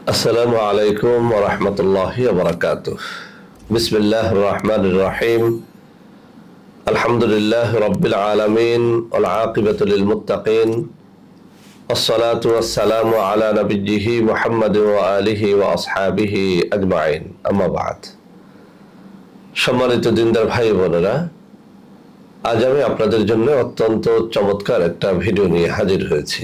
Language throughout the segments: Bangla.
السلام عليكم ورحمة الله وبركاته بسم الله الرحمن الرحيم الحمد لله رب العالمين والعاقبة للمتقين والصلاة والسلام على نبيه محمد وآله وأصحابه أجمعين أما بعد সম্মানিত দিনদার ভাই বোনেরা আজ আমি আপনাদের জন্য অত্যন্ত চমৎকার একটা ভিডিও নিয়ে হাজির হয়েছি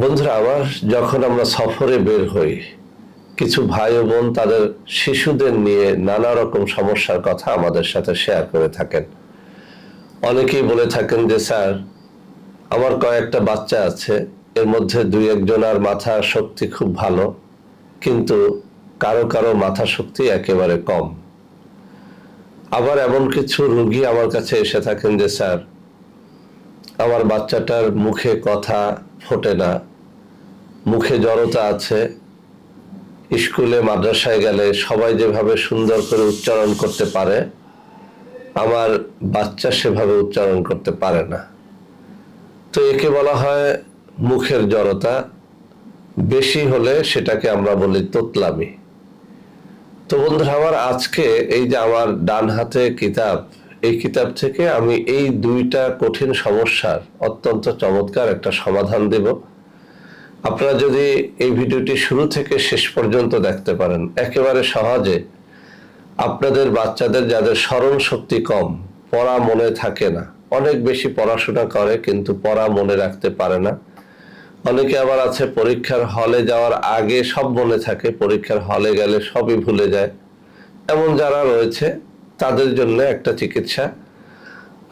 বন্ধুরা, আবার যখন আমরা সফরে বের হই, কিছু ভাই বোন তাদের শিশুদের নিয়ে নানা রকম সমস্যার কথা আমাদের সাথে শেয়ার করে থাকেন। অনেকেই বলে থাকেন যে, স্যার, আমার কয়েকটা বাচ্চা আছে, এর মধ্যে দুই একজনের মাথা শক্তি খুব ভালো, কিন্তু কারও কারও মাথা শক্তি একেবারে কম। আবার এমন কিছু রুগী আমার কাছে এসে থাকেন যে, স্যার, আমার বাচ্চাটার মুখে কথা ফোটে না মুখে জড়তা আছে। স্কুলে, মাদ্রাসায় গেলে সবাই যেভাবে সুন্দর করে উচ্চারণ করতে পারে, আমার বাচ্চা সেভাবে উচ্চারণ করতে পারে না। তো একে বলা হয় মুখের জড়তা। বেশি হলে সেটাকে আমরা বলি তোতলামি। তো বন্ধুরা, আমার আজকে এই যে আমার ডান হাতে কিতাব এই কিতাব থেকে আমি এই দুইটা কঠিন সমস্যার অত্যন্ত চমৎকার একটা সমাধান দেব। আপনারা যদি এই ভিডিওটি শুরু থেকে শেষ পর্যন্ত দেখতে পারেন, একেবারে সহজে আপনাদের বাচ্চাদের যাদের স্মরণ শক্তি কম, পড়া মনে থাকে না। অনেক বেশি পড়াশোনা করে কিন্তু পড়া মনে রাখতে পারে না। অনেকে আবার আছে পরীক্ষার হলে যাওয়ার আগে সব মনে থাকে, পরীক্ষার হলে গেলে সবই ভুলে যায়। এমন যারা রয়েছে তাদের জন্য একটা চিকিৎসা।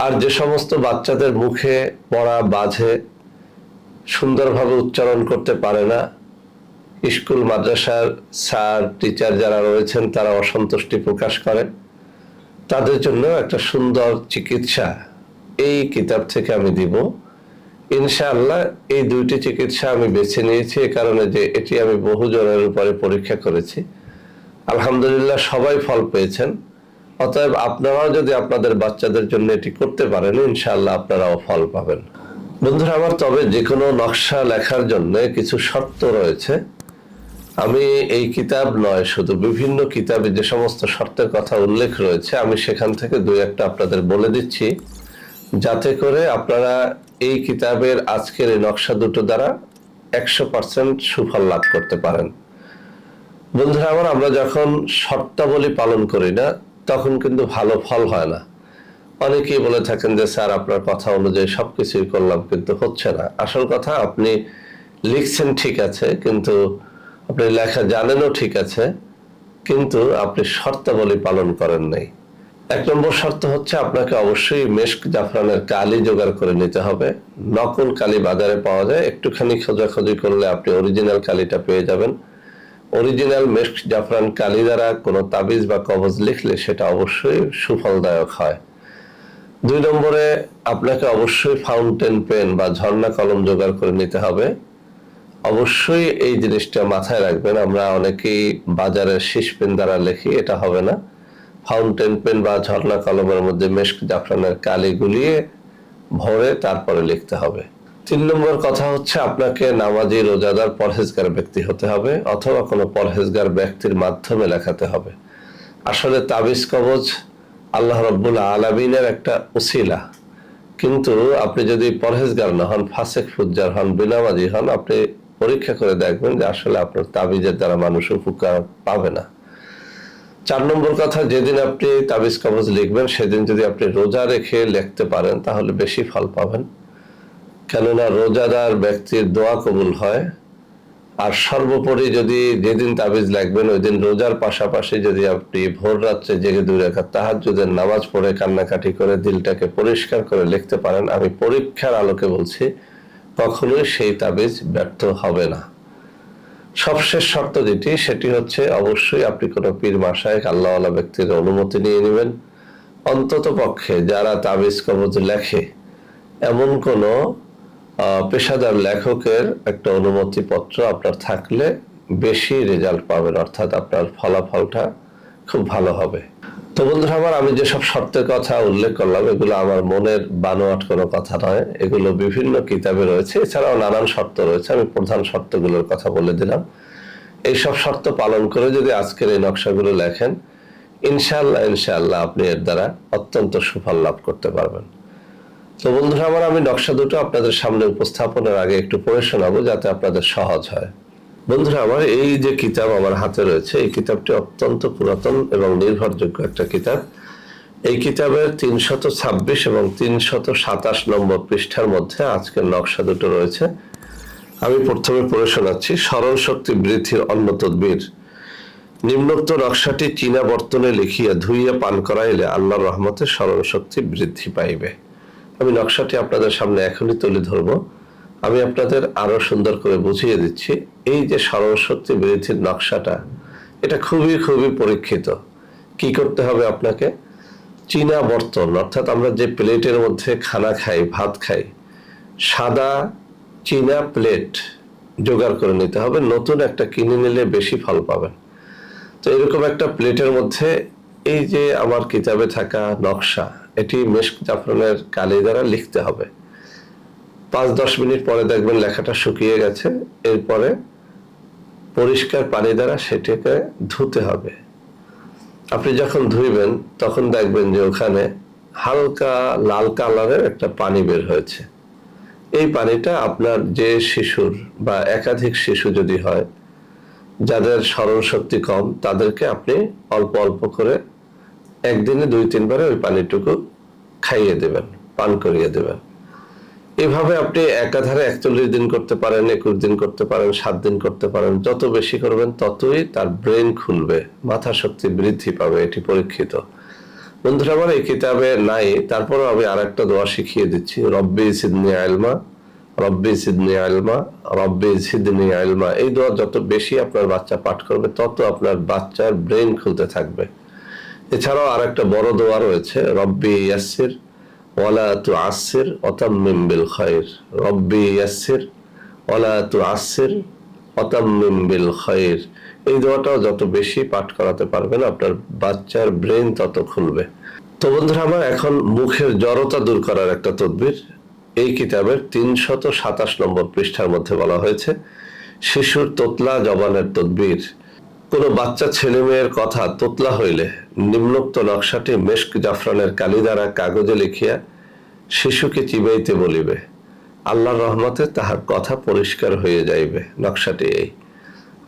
আর যে সমস্ত বাচ্চাদের মুখে পড়া, বাজে, সুন্দরভাবে উচ্চারণ করতে পারে না, স্কুল মাদ্রাসার স্যার, টিচার যারা রয়েছেন, তারা অসন্তুষ্টি প্রকাশ করে। তাদের জন্য একটা সুন্দর চিকিৎসা এই কিতাব থেকে আমি দিব। ইনশাআল্লাহ এই দুইটি চিকিৎসা আমি বেছে নিয়েছি, এ কারণে যে এটি আমি বহু জনের উপরে পরীক্ষা করেছি। আলহামদুলিল্লাহ সবাই ফল পেয়েছেন। অতএব আপনারাও যদি আপনাদের বাচ্চাদের জন্য এটি করতে পারেন, ইনশাআল্লাহ আপনারাও ফল পাবেন। বন্ধুরা আমার, তবে যে কোনো নকশা লেখার জন্য কিছু শর্ত রয়েছে। আমি এই কিতাব নয়, শুধু বিভিন্ন কিতাবে যে সমস্ত শর্তের কথা উল্লেখ রয়েছে, আমি সেখান থেকে দুই একটা আপনাদের বলে দিচ্ছি। যাতে করে আপনারা এই কিতাবের আজকের এই নকশা দুটো দ্বারা একশো পার্সেন্ট সুফল লাভ করতে পারেন। বন্ধুরা আমার, আমরা যখন শর্তাবলী পালন করি না তখন কিন্তু ভালো ফল হয় না। অনেকেই বলে থাকেন যে, স্যার, আপনার কথা অনুযায়ী সবকিছুই করলাম, কিন্তু হচ্ছে না। আসল কথা, আপনি লিখছেন ঠিক আছে, কিন্তু আপনি লেখা জানেনও ঠিক আছে, কিন্তু আপনি শর্তাবলী পালন করেন নাই। এক নম্বর শর্ত হচ্ছে, আপনাকে অবশ্যই মেস্ক জাফরানের কালি জোগাড় করে নিতে হবে। নকল কালি বাজারে পাওয়া যায়। একটুখানি খোঁজাখুঁজি করলে আপনি অরিজিনাল কালিটা পেয়ে যাবেন। অরিজিনাল মেস্ক জাফরান কালি দ্বারা কোনো তাবিজ বা কবজ লিখলে সেটা অবশ্যই সুফলদায়ক হয়। দুই নম্বরে আপনাকে অবশ্যই ফাউন্টেন পেন বা ঝর্ণা কলম জোগাড় করে নিতে হবে। অবশ্যই এই জিনিসটা মাথায় রাখবেন, আমরা অনেকেই বাজারের শীষ পেন দ্বারা লিখি, এটা হবে না। ফাউন্টেন পেন বা ঝর্ণা কলমের মধ্যে মেস্ক জাফরানের কালি গুলিয়ে ভরে তারপরে লিখতে হবে। তিন নম্বর কথা হচ্ছে আপনাকে নামাজি, রোজাদার, পরহেজগার ব্যক্তি হতে হবে অথবা কোনো পরহেজগার ব্যক্তির মাধ্যমে লেখাতে হবে। আসলে তাবিজ কবজ আল্লাহ রব্বুল আলমিনের একটা উসিলা কিন্তু আপনি যদি পরহেজগার না হন, ফাসেক, ফুজ্জার হন, বিনামাজি হন, আপনি পরীক্ষা করে দেখবেন যে আসলে আপনার তাবিজের দ্বারা মানুষ উপকার পাবে না। চার নম্বর কথা, যেদিন আপনি তাবিজ কবজ লিখবেন, সেদিন যদি আপনি রোজা রেখে লিখতে পারেন, তাহলে বেশি ফল পাবেন। কেননা রোজাদার ব্যক্তির দোয়া কবুল হয়। আর সর্বোপরি যদি যেদিন তাবিজ লাগবেন ওই দিন রোজার পাশাপাশি যদি আপনি ভোর রাত্রে জেগে দুই রেখা তাহাজুদের নামাজ পড়ে কান্নাকাটি করে দিলটাকে পরিষ্কার করে লিখতে পারেন, আমি পরীক্ষার আলোকে বলছি, কখনোই সেই তাবিজ ব্যর্থ হবে না। সবশেষ শর্ত যেটি, সেটি হচ্ছে অবশ্যই আপনি কোনো পীর মাসায় আল্লাহওয়ালা ব্যক্তির অনুমতি নিয়ে নেবেন। অন্তত পক্ষে যারা তাবিজ কবজ লেখে, এমন কোনো পেশাদার লেখকের একটা অনুমতিপত্র আপনার থাকলে বেশি রেজাল্ট পাবেন, অর্থাৎ আপনার ফলাফলটা খুব ভালো হবে। তো বন্ধুরা আমার, আমি যেসব শর্তের কথা উল্লেখ করলাম, এগুলো আমার মনের বানোয়াট কোনো কথা নয়। এগুলো বিভিন্ন কিতাবে রয়েছে, এছাড়াও নানান শর্ত রয়েছে, আমি প্রধান শর্তগুলোর কথা বলে দিলাম। এইসব শর্ত পালন করে যদি আজকের এই নকশাগুলো লেখেন ইনশাল্লাহ ইনশাল্লাহ আপনি এর দ্বারা অত্যন্ত সুফল লাভ করতে পারবেন। তো বন্ধুরা আমার, আমি নকশা দুটো আপনাদের সামনে উপস্থাপনের আগে একটু পড়ে শোনাবো যাতে আপনাদের সহজ হয়। বন্ধুরা আমার, এই যে কিতাব আমার হাতে রয়েছে, এই কিতাবটি অত্যন্ত পুরাতন এবং নির্ভরযোগ্য একটা কিতাব। এই কিতাবের তিনশত ছাব্বিশ এবং তিনশত সাতাশ নম্বর পৃষ্ঠার মধ্যে আজকের নকশা দুটো রয়েছে। আমি প্রথমে পড়ে শোনাচ্ছি, স্মরণ শক্তি বৃদ্ধির অন্য তদ্বির। নিম্নোক্ত নকশাটি চীনা বর্তনে লিখিয়া ধুইয়া পান করাইলে আল্লাহর রহমতে স্মরণ শক্তি বৃদ্ধি পাইবে। আমি নকশাটি আপনাদের সামনে এখনই তুলে ধরবো। আমি আপনাদের আরও সুন্দর করে বুঝিয়ে দিচ্ছি, এই যে স্মরণ শক্তি বৃদ্ধির নকশাটা, এটা খুবই খুবই পরীক্ষিত। কি করতে হবে আপনাকে? চীনা বর্তন, অর্থাৎ আমরা যে প্লেটের মধ্যে খানা খাই, ভাত খাই, সাদা চীনা প্লেট জোগাড় করে নিতে হবে, নতুন একটা কিনে নিলে বেশি ফল পাবেন। তো এরকম একটা প্লেটের মধ্যে এই যে আমার কিতাবে থাকা নকশা এটি জাফরানের কালি দ্বারা লিখতে হবে। পাঁচ দশ মিনিট পরে দেখবেন লেখাটা শুকিয়ে গেছে। এরপরে পরিষ্কার পানি দ্বারা সেটিকে ধুতে হবে। আপনি যখন ধুইবেন, তখন দেখবেন যে ওখানে হালকা লাল কালারের একটা পানি বের হয়েছে। এই পানিটা আপনার যে শিশুর বা একাধিক শিশু যদি হয়, যাদের স্মরণ শক্তি কম, তাদেরকে আপনি অল্প অল্প করে একদিনে দুই তিনবারে ওই পানিটুকু খাইয়ে দেবেন, পান করিয়ে দেবেন। এভাবে আপনি একাধারে একচল্লিশ দিন করতে পারেন, একুশ দিন করতে পারেন, সাত দিন করতে পারেন, যত বেশি করবেন ততই তার ব্রেন খুলবে মাথা শক্তি বৃদ্ধি পাবে, এটি পরীক্ষিত। বন্ধুরা, আমার এই কিতাবে নাই, তারপরও আমি আর একটা দোয়া শিখিয়ে দিচ্ছি। রব্বি সিদনি আলমা রব্বি সিদনি আলমা রব্বি সিদনি আলমা এই দোয়া যত বেশি আপনার বাচ্চা পাঠ করবে, তত আপনার বাচ্চার ব্রেন খুলতে থাকবে। এছাড়াও আর একটা বড় দোয়া রয়েছে, রব্বি ইয়াসির ওয়ালা তু আসির অতাম্মিম বিল খায়র রব্বি ইয়াসির ওয়ালা তু আসির অতাম্মিম বিল খায়র এই দোয়াটাও যত বেশি পাঠ করাতে পারবেন, আপনার বাচ্চার ব্রেন তত খুলবে। তো বন্ধুরা, আমার এখন মুখের জড়তা দূর করার একটা তদবির। এই কিতাবের তিনশত সাতাশ নম্বর পৃষ্ঠার মধ্যে বলা হয়েছে, শিশুর তোতলা জবানের তদবির। কোনো বাচ্চা ছেলে মেয়ের কথা তোতলা হইলে নিম্নোক্ত নকশাটি মেশক জাফরানের কালি দ্বারা কাগজে লিখিয়া শিশুকে চিবাইতে বলিবে। আল্লাহর রহমতে তাহার কথা পরিষ্কার হয়ে যাইবে। নকশাটি এই।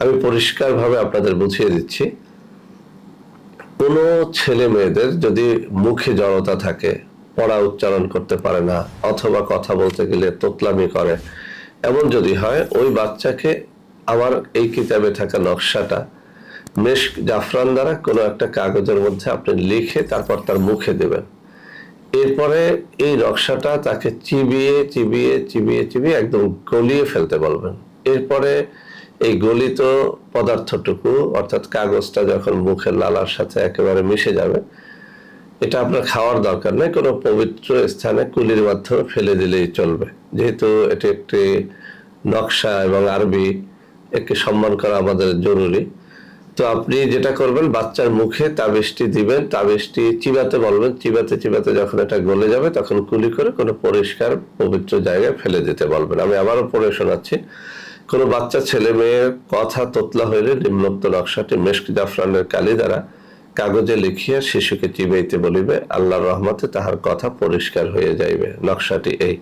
আমি পরিষ্কারভাবে আপনাদের বুঝিয়ে দিচ্ছি। কোনো ছেলে মেয়েদের যদি মুখে জড়তা থাকে, পড়া উচ্চারণ করতে পারে না, অথবা কথা বলতে গেলে তোতলামি করে, এমন যদি হয়, ওই বাচ্চাকে আমার এই কিতাবে থাকা নকশাটা মেশ জাফরান দ্বারা কোনো একটা কাগজের মধ্যে আপনি লিখে তারপর তার মুখে দেবেন। এরপরে এই নকশাটা তাকে চিবিয়ে চিবিয়ে চিবিয়ে চিবিয়ে একদম গলিয়ে ফেলতে বলবেন। এরপরে এই গলিত পদার্থটুকু, অর্থাৎ কাগজটা যখন মুখের লালার সাথে একেবারে মিশে যাবে, এটা আপনার খাওয়ার দরকার নেই, কোনো পবিত্র স্থানে কুলির মাধ্যমে ফেলে দিলেই চলবে। যেহেতু এটি একটি নকশা এবং আরবি, একে সম্মান করা আমাদের জরুরি। তো আপনি যেটা করবেন, বাচ্চার মুখে তাবিজটি দিবেন, তাবিজটি চিবাতে বলবেন, চিবাতে চিবাতে যখন এটা গলে যাবে, তখন কুলি করে কোনো পরিষ্কার পবিত্র জায়গায় ফেলে দিতে বলবেন। আমি আবারও পড়ে শোনাচ্ছি, কোনো বাচ্চা, ছেলে মেয়ের কথা তোতলা হইলে নিম্নোক্ত নকশাটি মেশক জাফরানের কালি দ্বারা কাগজে লিখিয়া শিশুকে চিবাইতে বলিবে, আল্লাহর রহমতে তাহার কথা পরিষ্কার হয়ে যাইবে। নকশাটি এই।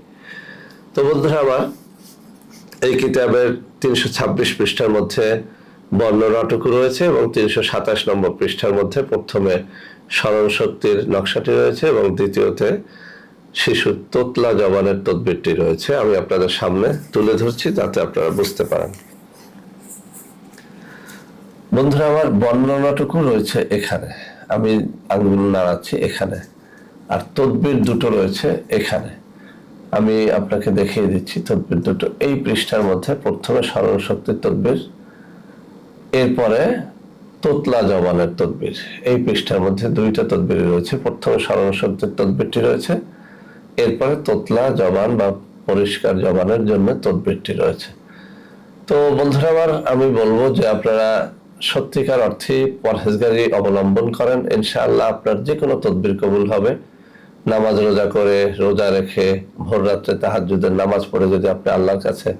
তো বন্ধুরা আমার এই কিতাবের তিনশো ছাব্বিশ পৃষ্ঠার মধ্যে বর্ণনাটুকু রয়েছে এবং তিনশো সাতাশ নম্বর পৃষ্ঠার মধ্যে প্রথমে স্মরণ শক্তির নকশাটি রয়েছে এবং দ্বিতীয়তে শিশুর তোতলা জবানের তদবিরটি রয়েছে। আমি আপনাদের সামনে তুলে ধরছি যাতে আপনারা বুঝতে পারেন। বন্ধুরা, আমার বর্ণনাটুকু রয়েছে এখানে। আমি আঙ্গুল নাড়াচ্ছি এখানে। আর তদবির দুটো রয়েছে এখানে। আমি আপনাকে দেখিয়ে দিচ্ছি তদবির দুটো। এই পৃষ্ঠার মধ্যে প্রথমে স্মরণ শক্তির তদবির এরপরে তোতলা জবানের তদবির। এই পৃষ্ঠার মধ্যে দুইটা তদবির রয়েছে। প্রথমে স্মরণ শব্দের তদবিরটি রয়েছে। এরপরে তোতলা জবান বা পরিষ্কার জবানের জন্য তদবিরটি রয়েছে। তো বন্ধুরা, আবার আমি বলব যে আপনারা সত্যিকার অর্থে পরহেজগারি অবলম্বন করেন। ইনশাআল্লাহ আপনার যে কোনো তদবির কবুল হবে। নামাজ রোজা করে রোজা রেখে ভোর রাত্রে তাহাজ্জুদের নামাজ পড়ে যদি আপনি আল্লাহর কাছে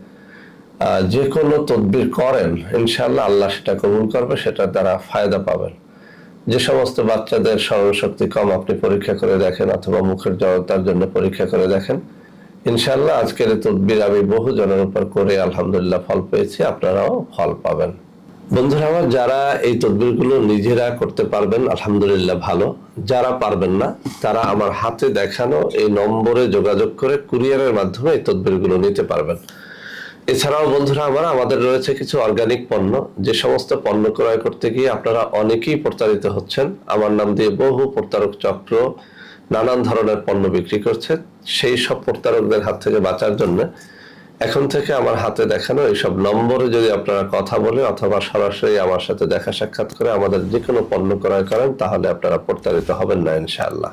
যে কোনো তদবির করেন, ইনশাআল্লাহ আল্লাহ সেটা কবুল করবে, সেটার দ্বারা ফায়দা পাবেন। যে সমস্ত বাচ্চাদের স্মরণশক্তি কম, আপনি পরীক্ষা করে দেখেন অথবা মুখের জড়তার জন্য পরীক্ষা করে দেখেন। ইনশাআল্লাহ আজকের তদবির আমি বহু জনের উপর করে আলহামদুলিল্লাহ ফল পেয়েছি, আপনারাও ফল পাবেন। বন্ধুরা আমার, যারা এই তদবিরগুলো নিজেরা করতে পারবেন, আলহামদুলিল্লাহ ভালো। যারা পারবেন না, তারা আমার হাতে দেখানো এই নম্বরে যোগাযোগ করে কুরিয়ারের মাধ্যমে এই তদবিরগুলো নিতে পারবেন। এছাড়াও বন্ধুরা আমার, আমাদের রয়েছে কিছু অর্গানিক পণ্য। যে সমস্ত পণ্য ক্রয় করতে গিয়ে আপনারা অনেকেই প্রতারিত হচ্ছেন। আমার নাম দিয়ে বহু প্রতারক চক্র নানান ধরনের পণ্য বিক্রি করছে। সেই সব প্রতারকদের হাত থেকে বাঁচার জন্য এখন থেকে আমার হাতে দেখানো এইসব নম্বরে যদি আপনারা কথা বলে অথবা সরাসরি আমার সাথে দেখা সাক্ষাৎ করে আমাদের যে কোনো পণ্য ক্রয় করেন, তাহলে আপনারা প্রতারিত হবেন না, ইনশাআল্লাহ।